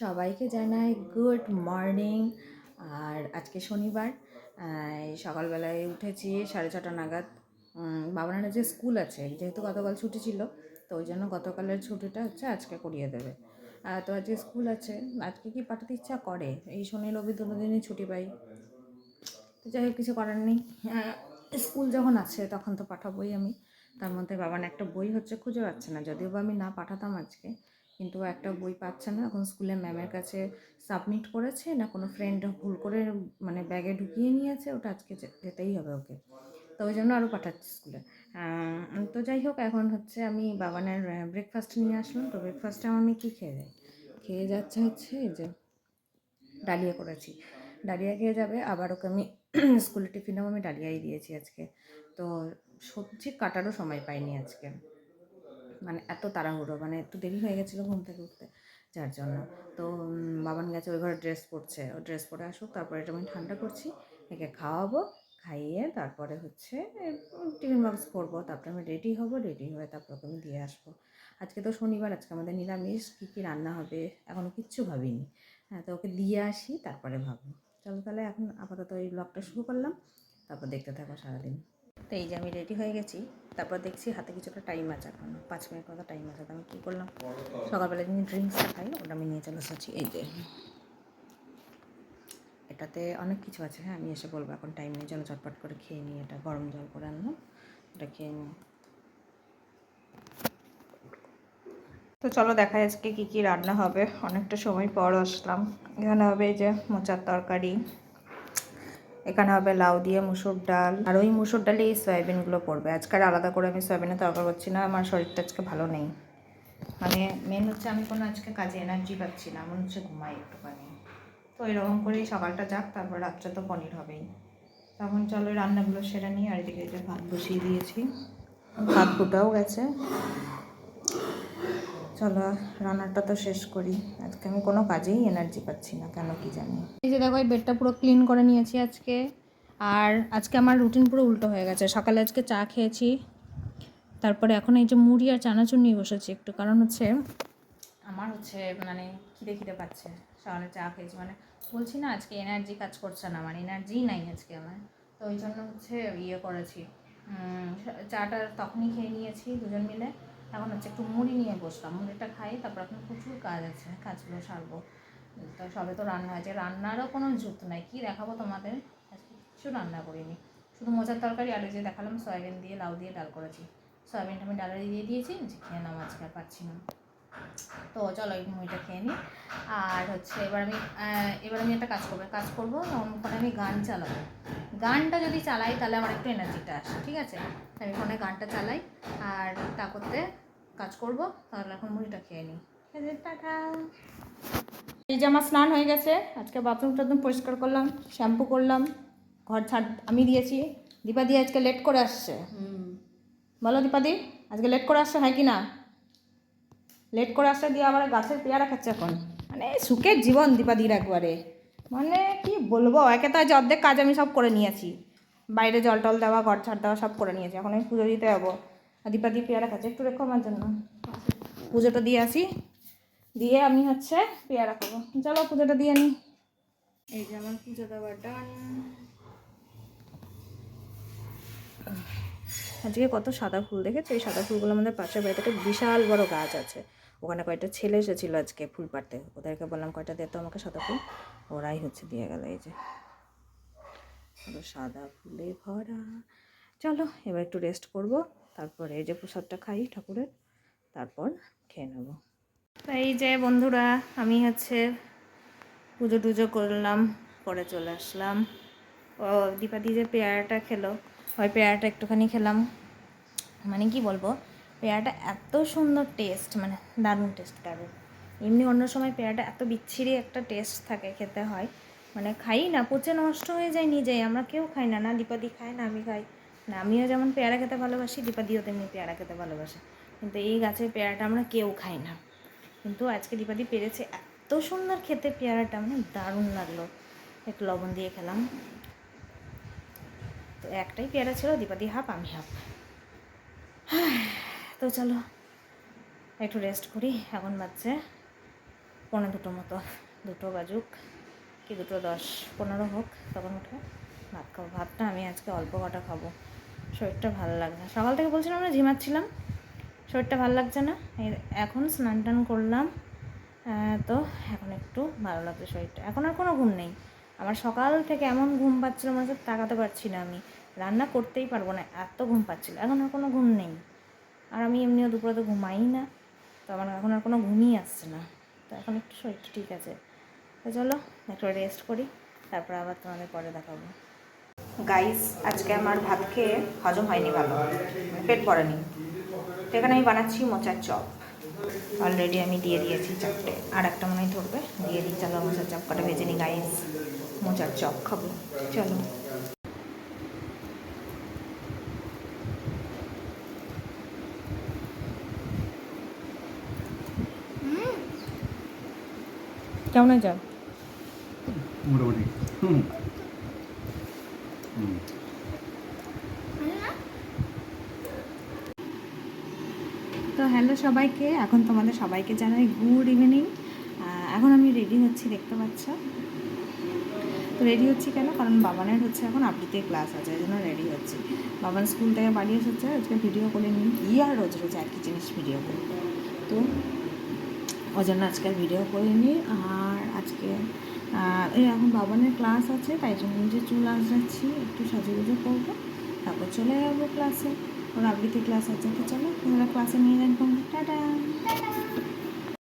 সবাইকে জানাই good morning. আর আজকে শনিবার সকালবেলায় উঠেছি সাড়ে ছটা নাগাদ। বাবানের যে স্কুল আছে, যেহেতু গতকাল ছুটি ছিল, তো ওই জন্য গতকালের ছুটিটা হচ্ছে আজকে করিয়ে দেবে। তো আজকে স্কুল আছে, আজকে কি পাঠাতে ইচ্ছা করে? এই শনি, রবি দুটো দিনই ছুটি পাই। তো যাই হোক, কিছু করার নেই। স্কুল যখন আছে, তখন তো পাঠাবোই আমি। তার মধ্যে বাবান একটা বই হচ্ছে, খুঁজে পাচ্ছে না। যদিও বা আমি না পাঠাতাম আজকে কিন্তু একটা বই পাচ্ছে না। এখন স্কুলে ম্যামের কাছে সাবমিট করেছে না কোনো ফ্রেন্ড ভুল করে মানে ব্যাগে ঢুকিয়ে নিয়েছে, ওটা আজকে যেতেই হবে ওকে। তো ওই জন্য আরও পাঠাচ্ছি স্কুলে তো যাই হোক, এখন হচ্ছে আমি বাবানের ব্রেকফাস্ট নিয়ে আসলাম। তো ব্রেকফাস্টে আমি কী খেয়ে যাই? খেয়ে যাচ্ছে হচ্ছে যে ডালিয়া করেছি। ডালিয়া খেয়ে যাবে, আবার ওকে আমি স্কুলে টিফিনেও আমি ডালিয়াই দিয়েছি আজকে। তো সবজি কাটারও সময় পাইনি আজকে। মানে এত তাড়াহুড়ো মানে একটু দেরি হয়ে গেছিল ঘুম থেকে উঠতে, যার জন্য। তো বাবান গেছে, ওই ঘরে ড্রেস পরছে। ও ড্রেস পরে আসুক, তারপরে এটা আমি ঠান্ডা করছি, একে খাওয়াবো, খাইয়ে তারপরে হচ্ছে টিফিন বক্স করব, তারপরে আমি রেডি হব রেডি হয়ে তারপর আমি দিয়ে আসব। আজকে তো শনিবার, আজকে আমাদের নিরামিষ, কী কী রান্না হবে এখনও কিচ্ছু ভাবিনি। হ্যাঁ তো ওকে দিয়ে আসি, তারপরে ভাববো। চলো তাহলে এখন আপাতত এই ব্লগটা শুরু করলাম, তারপর দেখতে থাকো সারাদিন। তো এই যে আমি রেডি হয়ে গেছি। তারপর দেখছি হাতে কিছুটা টাইম আছে এখন। পাঁচ মিনিট মতো টাইম আছে আমি কী করলাম? সকালবেলা যিনি ড্রিঙ্কসটা খাই, ওটা আমি নিয়ে চলে এসেছি। এই যে। এটাতে অনেক কিছু আছে হ্যাঁ? আমি এসে বলব, এখন টাইম নেই, চলো চটপট করে খেয়ে নিই এটা গরম জল করে আনলাম এটা খেয়ে নিই। তো চলো দেখা আজকে কী কী রান্না হবে। অনেকটা সময় পর আসলাম। এখানে হবে এই যে মোচার তরকারি। এখানে হবে লাউ দিয়ে মুসুর ডাল। আর ওই মুসুর ডালে এই সয়াবিনগুলো পড়বে। আজকে আর আলাদা করে আমি সয়াবিনের তরকারি করছি না, আমার শরীরটা আজকে ভালো নেই। মানে মেন হচ্ছে আমি কোনো আজকে কাজে এনার্জি পাচ্ছি না, মনে হচ্ছে ঘুমাই একটুখানি। তো এরকম করেই সকালটা যাক, তারপর রাত্রে তো পনির হবেই। তখন চলো রান্নাগুলো সেরে নিই, আর এদিকে ভাত বসিয়ে দিয়েছি। ভাত ফুটাও গেছে। চলো, রান্নাটা তো শেষ করি। আজকে আমি কোনো কাজেই এনার্জি পাচ্ছি না, কেন কি জানি। এই যে দেখো, এই বেডটা পুরো ক্লিন করে নিয়েছি আজকে। আর আজকে আমার রুটিন পুরো উল্টো হয়ে গেছে। সকালে আজকে চা খেয়েছি। তারপরে এখন এই যে মুড়ি আর চানাচুর নিয়ে বসেছি একটু। কারণ হচ্ছে, আমার হচ্ছে মানে খিদে খিদে পাচ্ছে। সকালে চা খেয়েছি মানে বলছি না, আজকে এনার্জি কাজ করছে না আমার এনার্জিই নাই আজকে আমার। তো ওই জন্য হচ্ছে ইয়ে করেছি। চাটা তখনই খেয়ে নিয়েছি দুজন মিলে। এখন হচ্ছে একটু মুড়ি নিয়ে বসলাম। মুড়িটা খাই, তারপর এখন প্রচুর কাজ আছে, কাজগুলো সারবো। তো সবে তো রান্না হয়েছে। রান্নারও কোনো যুক্ত নাই। কি দেখাবো তোমাদের? কিছু রান্না করিনি। শুধু মোচার তরকারি আর এই যে দেখালাম, সয়াবিন দিয়ে লাউ দিয়ে ডাল করেছি। সয়াবিনটা আমি ডালে দিয়ে দিয়েছি যে খেয়ে নাও আজকে আর পাচ্ছি না। তো চলো, এই মুড়িটা খেয়ে নিই আর হচ্ছে এবার আমি এবার আমি একটা কাজ করব। কাজ করব ফোনে আমি গান চালাবো। গানটা যদি চালাই, তাহলে আমার একটু এনার্জিটা আসে, ঠিক আছে? আমি ফোনে গানটা চালাই, আর তা করতে কাজ করব তাহলে এখন মুড়িটা খেয়ে নিই। টাটা। এই যে আমার স্নান হয়ে গেছে আজকে বাথরুম টাথরুম পরিষ্কার করলাম শ্যাম্পু করলাম ঘর ছাড় আমি দিয়েছি। দীপাদি আজকে লেট করে আসছে। বলো দীপাদি আজকে লেট করে আসছে হয় কি না? লেট করে আসছে দিয়ে আবার গাছের পেয়ারা খাচ্ছে এখন। মানে সুখের জীবন দীপাদির একবারে। মানে কি বলব একে তো আজ অর্ধেক কাজ আমি সব করে নিয়েছি। বাইরে জল টল দেওয়া ঘর ছাড় দেওয়া সব করে নিয়েছি। এখন আমি পুজো দিতে যাব। আর দীপাদি পেয়ারা খাচ্ছে। একটু রেখো আমার জন্য। পুজোটা দিয়ে আসি। দিয়ে আমি হচ্ছে পেয়ারা খাব। চলো পুজোটা দিয়ে নিই এই যে আমার পুজো দেওয়া ডান আজকে কত সাদা ফুল দেখেছ? এই সাদা ফুলগুলো আমাদের পাশের বাড়িতে একটা বিশাল বড় গাছ আছে। ওখানে কয়েকটা ছেলে এসেছিল আজকে ফুল পাড়তে। ওদেরকে বললাম কয়টা দে তো আমাকে সাদা ফুল? ওরাই হচ্ছে দিয়ে গেল এই যে। সাদা ফুলে ভরা। চলো এবার একটু রেস্ট করব। তারপরে এই যে প্রসাদটা খাই ঠাকুরের, তারপর খেয়ে নেব। এই যে বন্ধুরা, আমি হচ্ছে পুজো টুজো করলাম, পরে চলে আসলাম। ও, দীপাদি যে পেয়ারাটা খেলো, ওই পেয়ারাটা একটুখানি খেলাম। মানে কি বলব, পেয়ারাটা এত সুন্দর টেস্ট মানে দারুণ টেস্ট দারুণ এমনি অন্য সময় পেয়ারাটা এত বিচ্ছিরি একটা টেস্ট থাকে খেতে হয়। মানে খাই না, পচে নষ্ট হয়ে যায় নিজেই, আমরা কেউ খাই না না দীপাদি খায় না আমি খাই। না, আমিও যেমন পেয়ারা খেতে ভালোবাসি দীপাদিও তেমনি পেয়ারা খেতে ভালোবাসে। কিন্তু এই গাছের পেয়ারাটা আমরা কেউ খাই না। কিন্তু আজকে দীপাদি পেরেছে এত সুন্দর খেতে পেয়ারাটা মানে দারুণ লাগল। একটু লবণ দিয়ে খেলাম। তো একটাই পেয়ারা ছিল দীপাদি হাফ, আমি হাফ। তো চলো, একটু রেস্ট করি। এখন বাচ্চা পনেরো দুটো মতো। দুটো বাজুক, কি দুটো দশ? পনেরো হোক, তখন উঠে। ভাত খাব। ভাতটা আমি আজকে অল্প কটা খাব। শরীরটা ভালো লাগছে না। সকাল থেকে বলছিলাম আমরা ঝিমাচ্ছিলাম। শরীরটা ভালো লাগছে না। এখন স্নান টান করলাম। তো এখন একটু ভালো লাগছে শরীরটা। এখন আর কোনো ঘুম নেই। আমার সকাল থেকে এমন ঘুম পাচ্ছিল মনে হচ্ছে তাকাতে পারছি না আমি। রান্না করতেই পারব না। এত ঘুম পাচ্ছিল। এখন আর কোনো ঘুম নেই। আর আমি এমনিও দুপুরে তো ঘুমাই না। তো আমার এখন আর কোনো ঘুমই আসছে না। তো এখন একটু শরীরটা ঠিক আছে। তো চলো, একটু রেস্ট করি। তারপর আবার তোমাদের পরে দেখাবো। গাইস আজকে আমার ভাত খেয়ে হজম হয়নি ভালো। পেট ভরেনি। তো এখানে আমি বানাচ্ছি মোচার চপ। অলরেডি আমি দিয়ে দিয়েছি চারটে। আর একটা মনে হয় ধরবে। দিয়ে দিই চলো মোচার চপ কটা ভেজে নিই গাইস মোচার চপ খাব। চলো। কেমন আছে মোটামুটি। হুম। তো হ্যালো সবাইকে, এখন তোমাদের সবাইকে জানাই গুড ইভিনিং এখন আমি রেডি হচ্ছি, দেখতে পাচ্ছ? তো রেডি হচ্ছি কেন? কারণ বাবানের হচ্ছে এখন আবৃত্তির ক্লাস আছে, এই জন্য রেডি হচ্ছি। বাবান স্কুল থেকে বাড়ি এসেছে, আজকে ভিডিও করে নিই। কি আর রোজ রোজ একই জিনিস ভিডিও করি তো ওই জন্য আজকে ভিডিও করে নিই। আর আজকে এই এখন বাবানের ক্লাস আছে, তাই জন্য নিজে চুল আসাচ্ছি একটু সাজুগুজু করব। তারপর চলে যাব ক্লাসে ওর আবৃত্তি ক্লাস আছে তো চলো তোমরা ক্লাসে নিয়ে যাব টাটা।